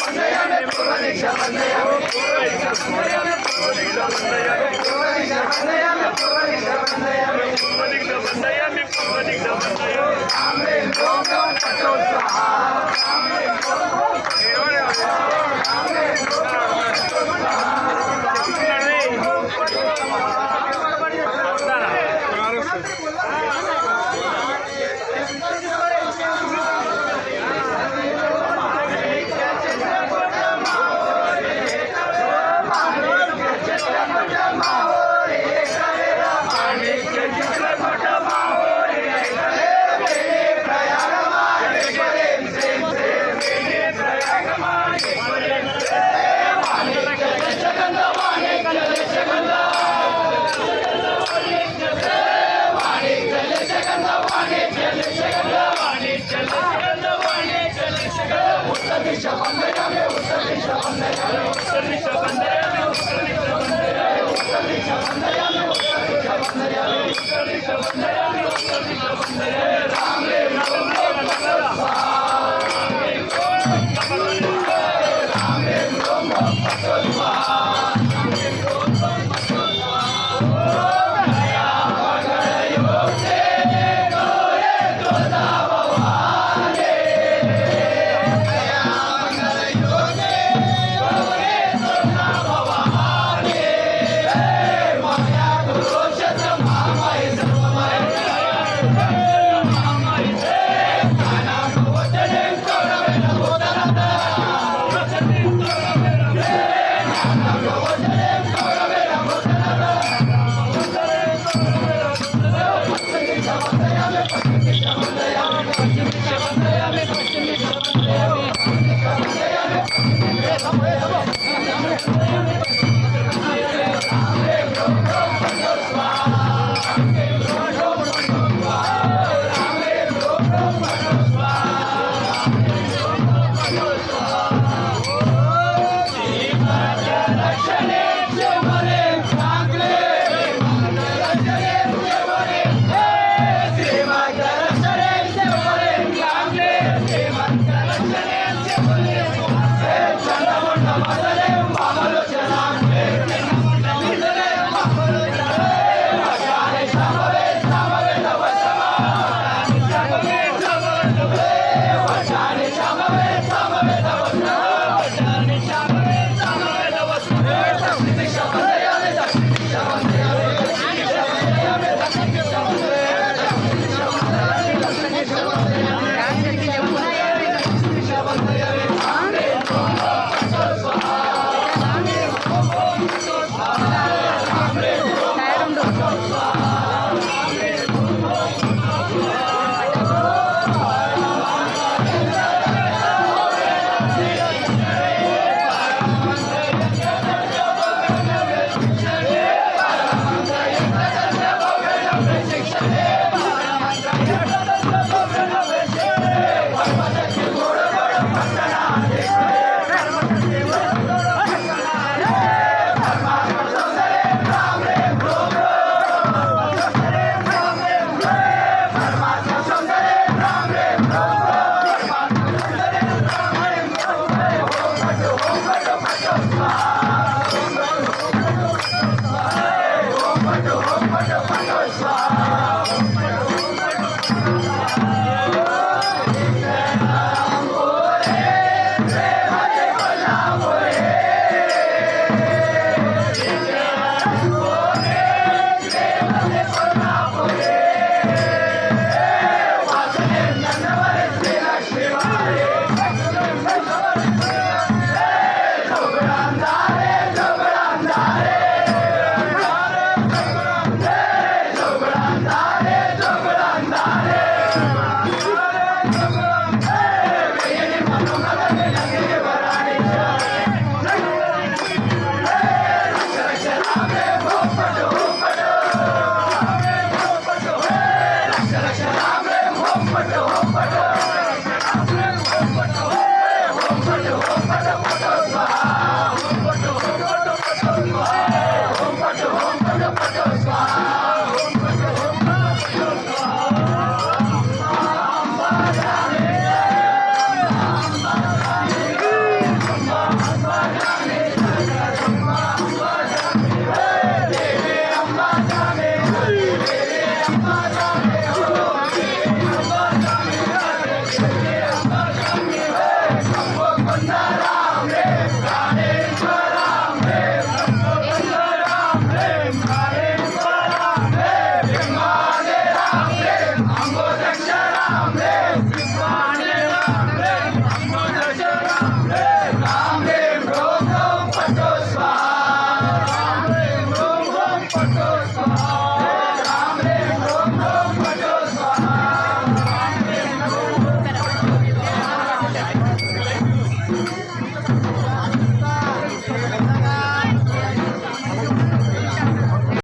వందయామే పూర్వ దిశ వందయామే పూర్వ దిశ వందయామే పూర్వ దిశ వందయామే పూర్వ దిశ వందయామే పూర్వ దిశ వందయామే పూర్వ దిశ వందయామే పూర్వ దిశ వందయామే ఆమేన్ ఓం ఓం పటోత్సవ Gracias.